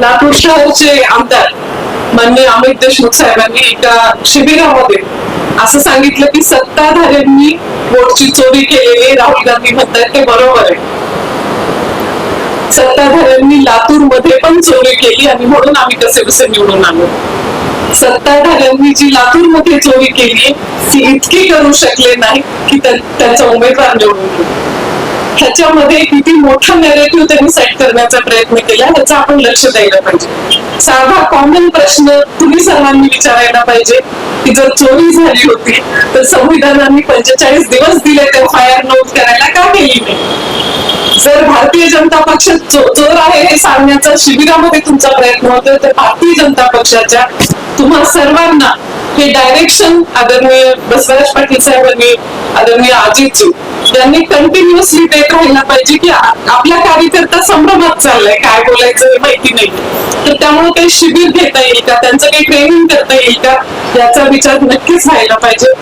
लातूर शहरचे आमदार मान्य अमित देशमुख साहेबांनी एका शिबिरामध्ये असं सांगितलं की सत्ताधाऱ्यांनी वोटची चोरी केलेली राहुल गांधी म्हणतात ते बरोबर आहे सत्ताधाऱ्यांनी लातूरमध्ये पण चोरी केली आणि म्हणून आम्ही कसे कसे निवडून आलो सत्ताधाऱ्यांनी जी लातूरमध्ये चोरी केली ती इतकी करू शकले नाही की त्यांचा उमेदवार निवडून गेला. ह्याच्यामध्ये किती मोठा नेरेटिव्ह त्यांनी सेट करण्याचा प्रयत्न केला ह्याचं आपण लक्ष द्यायला पाहिजे. साधा कॉमन प्रश्न तुम्ही सर्वांनी विचारायला पाहिजे की जर चोरी झाली होती तर संविधानाने पंचेचाळीस दिवस दिले तर फायर नोट नोंद करायला का केली नाही? जर भारतीय जनता पक्ष चोर आहे हे सांगण्याचा शिबिरामध्ये तुमचा प्रयत्न होतोय तर भारतीय जनता पक्षाच्या तुम्हा सर्वांना हे डायरेक्शन आदरणीय बसवराज पाटील साहेबांनी आदरणीय अजितजी यांनी कंटिन्युअसली देत राहायला पाहिजे की आपल्या आपला कार्यकर्ता संभ्रमात चाललाय काय बोलायचं माहिती नाही. तर त्यामुळे काही शिबिर घेता येईल का? त्यांचं काही ट्रेनिंग करता येईल का? याचा विचार नक्कीच व्हायला पाहिजे.